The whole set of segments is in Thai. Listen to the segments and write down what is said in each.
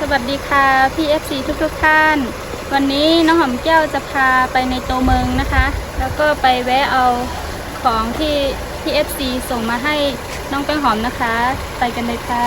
สวัสดีค่ะพี่เอฟซีทุกๆท่าน วันนี้น้องหอมแก้วจะพาไปในโตเมืองนะคะ แล้วก็ไปแวะเอาของที่พี่เอฟซีส่งมาให้น้องแป้งหอมนะคะ ไปกันเลยค่ะ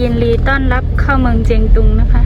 ยินดีต้อนรับเข้าเมืองเจียงตุงนะคะ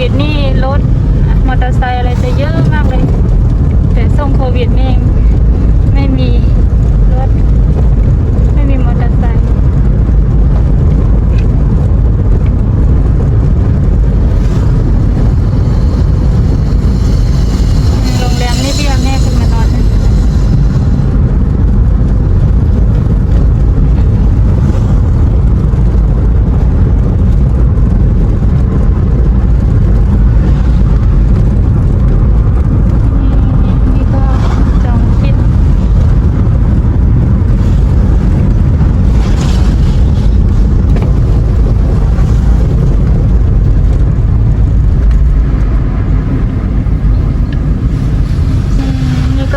วิดนี่รถมอเตอร์ไซค์อะไรจะเยอะมากเลย แต่ส่งโควิดนี่ไม่มี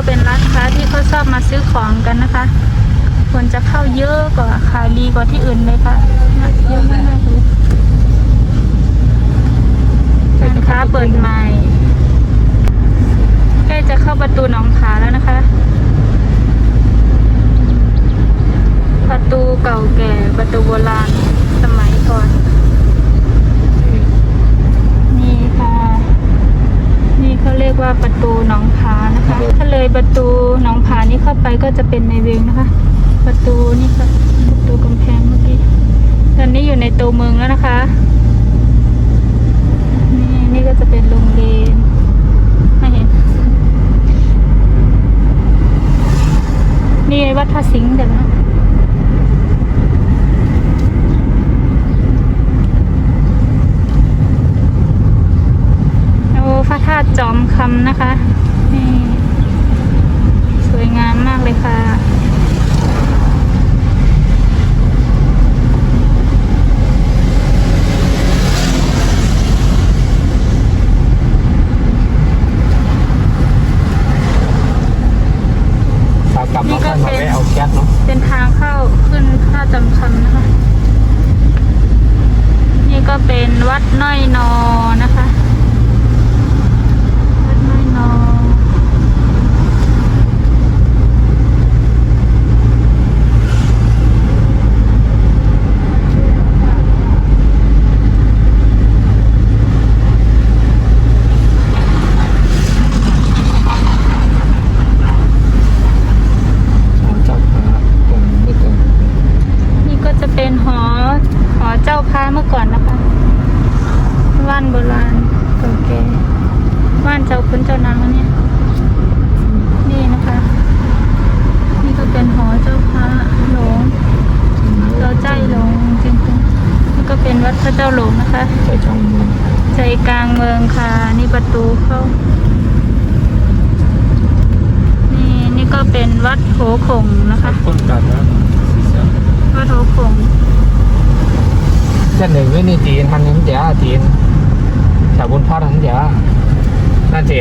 เป็นร้านค้าที่เขาชอบมาซื้อของกันนะคะควรจะเข้าเยอะกว่าขายดีกว่าที่อื่นเลยค่ะเยอะมากเลยร้านค้าเปิดใหม่ใกล้จะเข้าประตูหนองขาแล้วนะคะ ประตูเก่าแก่ประตูโบราณสมัยก่อน นี่เขาเรียกว่าประตูหนองผานะคะ ถ้าเลยประตูหนองผานี้เข้าไปก็จะเป็นในเวงนะคะ ประตูนี่ค่ะประตูกำแพงเมื่อกี้ตอนนี้อยู่ในตัวเมืองแล้วนะคะ นี่นี่ก็จะเป็นโรงเรียนให้เห็นนี่วัดพระสิงห์เดี๋ยวนะ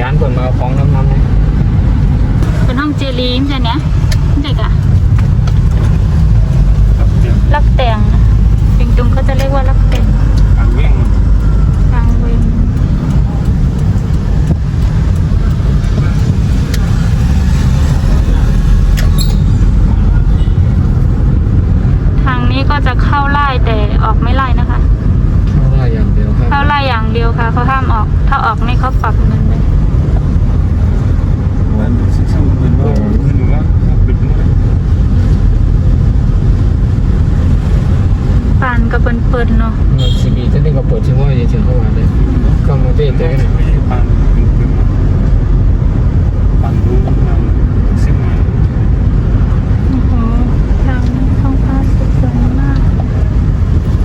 อันเปิดมาเอาของน้ำน้ำเนี่ยเป็นห้องเจลีมใช่ไหมเด็กอะลักแต่งจริงๆเขาจะเรียกว่าลักแต่งการวิ่งกลางเวงทางนี้ก็จะเข้าไล่แต่ออกไม่ไล่นะคะ เข้าได้อย่างเดียวครับเข้าไล่อย่างเดียวค่ะเขาห้ามออก ถ้าออกนี่เขาปรับเงินเลย วันสิบสองเหมือนว่าเหมือนว่าปิดนี่ ปานกับเปิ่นๆเนาะเงินซีบีจะได้ก็เปิดชิงว่าจะถึงเข้ามาเลยก็มาเต้นได้กันไม่ใช่ปันเป็นเป็นปันรู้มันสิบมัน โอ้โหทางท้องฟ้าสวยมาก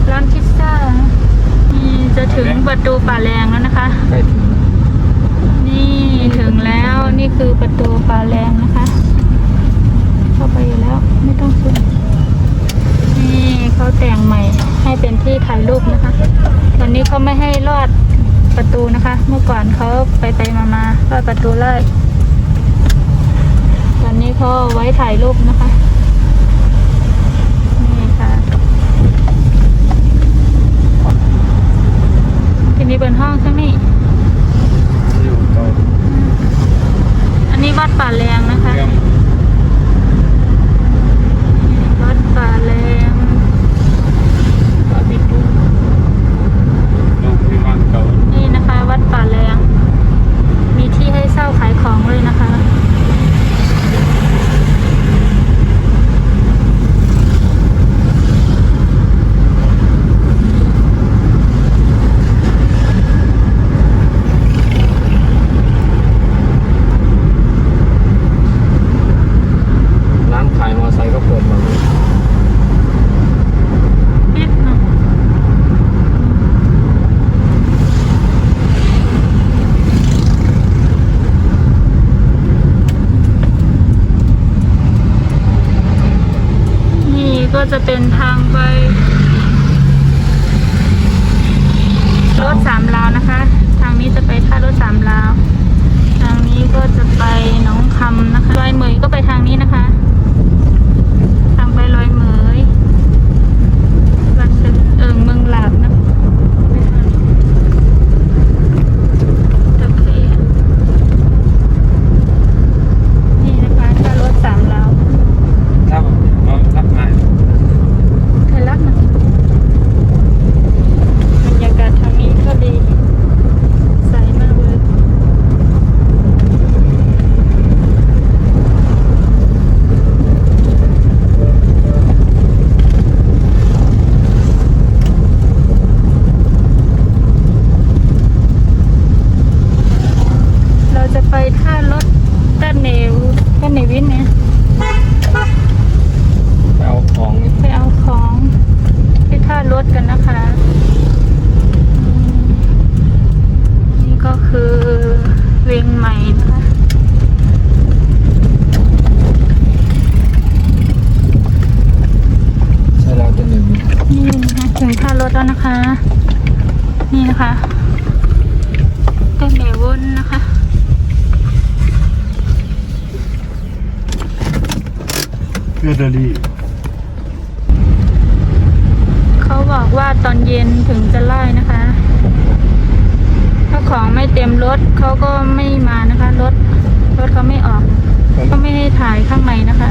ร้านพิซซ่า นี่จะถึงประตูป่าแรงแล้วนะคะ ใกล้ถึง นี่ถึงแล้วนี่คือประตูป่าแรงนะคะ เข้าไปอยู่แล้ว ไม่ต้องขึ้นนี่เขาแต่งใหม่ให้เป็นที่ถ่ายรูปนะคะ ตอนนี้เขาไม่ให้ลอด ประตูนะคะ เมื่อก่อนเขาไปไปมามาลอดประตูเลยตอนนี้เขาไว้ถ่ายรูปนะคะนี่ค่ะทีนี้บนห้องใช่ไหมอยู่ต่ออันนี้วัดป่าแรงนะคะเรื่องวัดป่าแรง เพื่อรี่เขาบอกว่าตอนเย็นถึงจะไล่นะคะ ถ้าของไม่เต็มรถเขาก็ไม่มานะคะรถรถเขาไม่ออกก็ไม่ให้ถ่ายข้างในนะคะ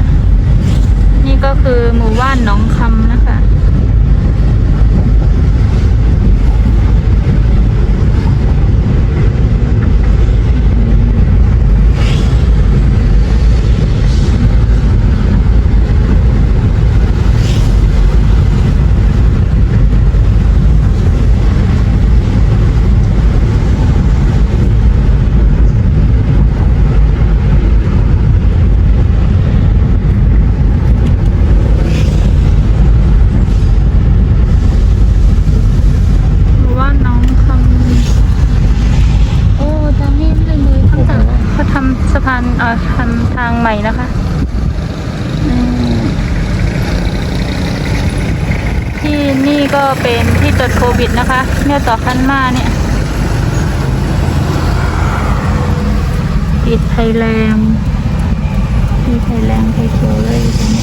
นี่ก็คือหมู่บ้านหนองคำนะคะ หมู่บ้านหน้องคำโอ้ทางนี้เลยเลยเขาทำเขาทำสะพานเอ่อทำทางใหม่นะคะอืมที่นี่ก็ เป็นที่ตรวจโควิดนะคะ เนี่ยต่อคันมาเนี่ยติดไทยแลนด์ที่ไทยแลนด์ไทยเขียวเลยตรงน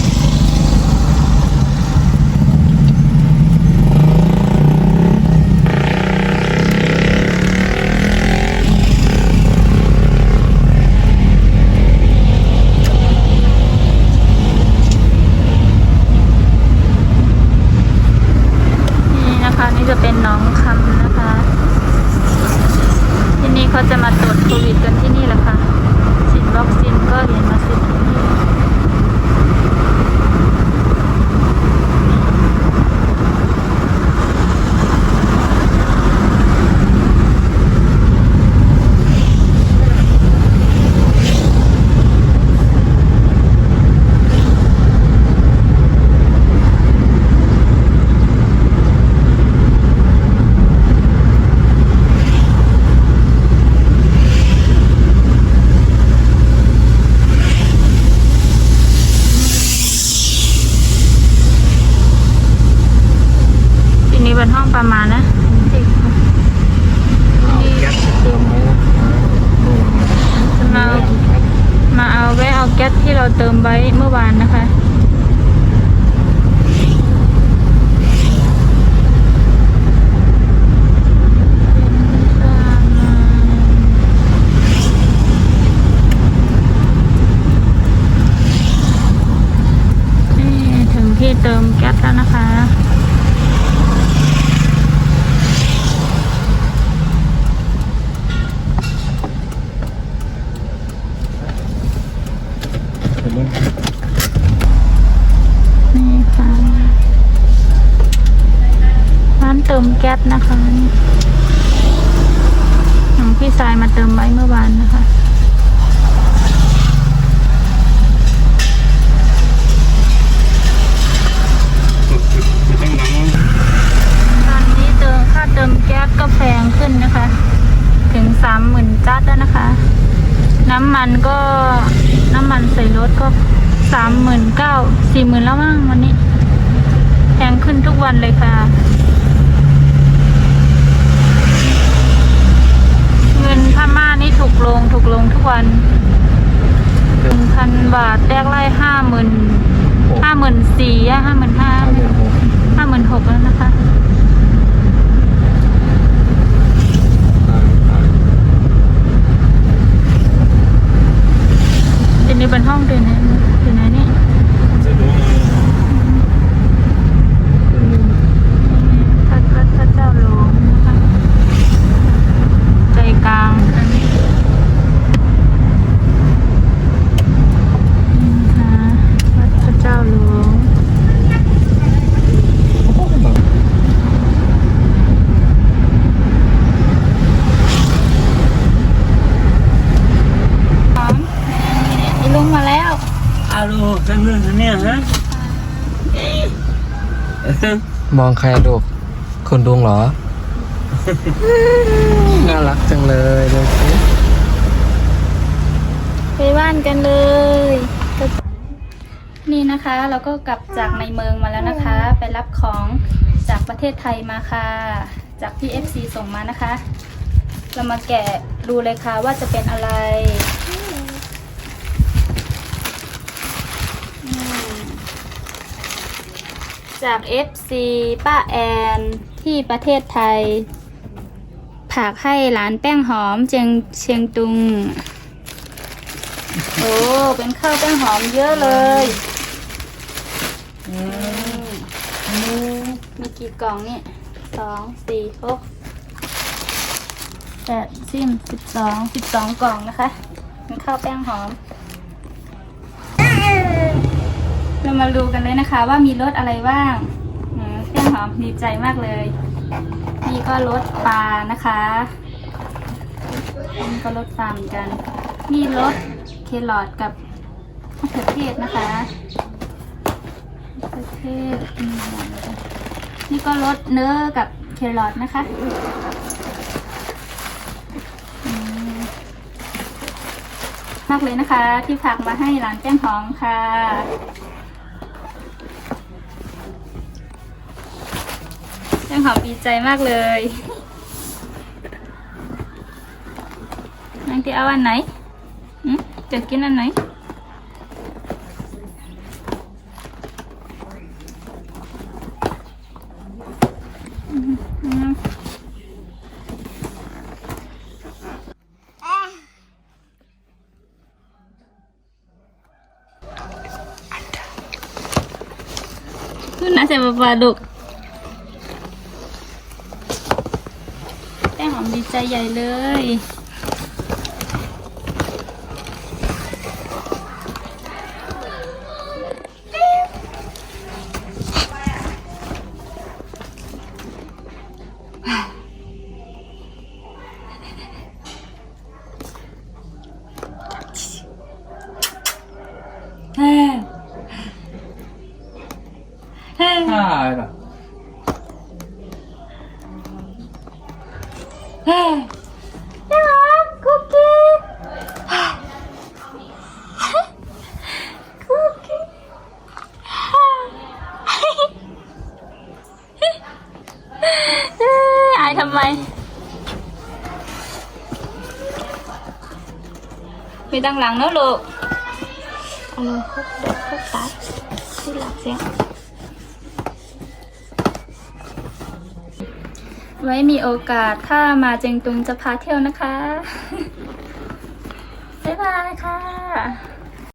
ี้นะคะนี่จะเป็นหน้องคำนะคะ ที่นี่เขาจะมาตรวจโควิดกันที่นี่แหละค่ะฉีดวัคซีนก็เห็นมาฉีดที่นี่ที่นี่เป็นห้องประมาณนะที่ เอาแก๊สเติมไว้นะ จะมาเอามาเอาแวะเอาแก๊สที่เราเติมไว้เมื่อวานนะคะ นี่ถึงที่ เติมแก๊สแล้วนะคะ นี่ค่ะ ร้านเติมแก๊สนะคะของพี่สายมาเติมไว้เมื่อวานนะคะ ไม่ต้องนั่ง ตอนนี้เติมค่าเติมแก๊สก็แพงขึ้นนะคะ ถึงสามหมื่นจัดแล้วนะคะ น้ำมันก็น้ำมันใส่รถก็สามหมื่นเก้าสี่หมื่นแล้วมั้งวันนี้ แพงขึ้นทุกวันเลยค่ะ เงินพม่านี่ถูกลงถูกลงทุก วันหนึ่งพันบาทแรกไล่ห้าหมื่นห้าหมื่นสี่ห้าหมื่นห้าห้าหมื่นหกห้าหมื่นหกแล้วนะคะอ่าอ่าเดี๋ยวนี้เป็นห้องเดือนไหนเดือนไหนนี่จะดูอืมพระพระพระเจ้าหลวงนะคะใจกลางอันนี้นี่นะคะวัด พระเจ้าหลวงพร้อมอีลุงมาแล้วอาลูกทั้งนู้นทั้งเนี้ยฮะมองใครลูกคนดวงเหรอ น่ารักจังเลยดูสิ ไปบ้านกันเลย นี่นะคะเราก็กลับจากในเมืองมาแล้วนะคะ ไปรับของจากประเทศไทยมาค่ะ จากพี่ FC ส่งมานะคะ เรามาแกะดูเลยค่ะว่าจะเป็นอะไรอืมจาก FC ป้าแอนที่ประเทศไทยผากให้หลานแป้งหอมเจียงเชียงตุง โอ้ เป็นข้าวแป้งหอมเยอะเลยอืมมี กี่กล่องนี่สองสี่หกแปดสิบสิบสองสิบสองกล่องนะคะเป็นข้าวแป้งหอม เรามาดูกันเลยนะคะว่ามีรสอะไรบ้างแป้งหอมดีใจมากเลย นี่ก็รสปลานะคะนนี้ก็รสปลาเหมือนกันนี่รสเครอทกับมะเขือเทศนะคะมะเขือเทศ นี่ก็รสเนื้อกับเครอทนะคะมากเลยนะคะ ที่ฝากมาให้ร้านแจ้งหอมค่ะแจ้งหอมดีใจมากเลยนางที่เอาอันไหนจะกินอันไหน อืมอืมคุณน่าจะ ปลาดุกแป้งหอมดีใจใหญ่เลย ใช่หรอแป้งหอมคุกกี้คุกกี้อายท ไว้มีโอกาสถ้ามาเจงตุงจะพาเที่ยวนะคะ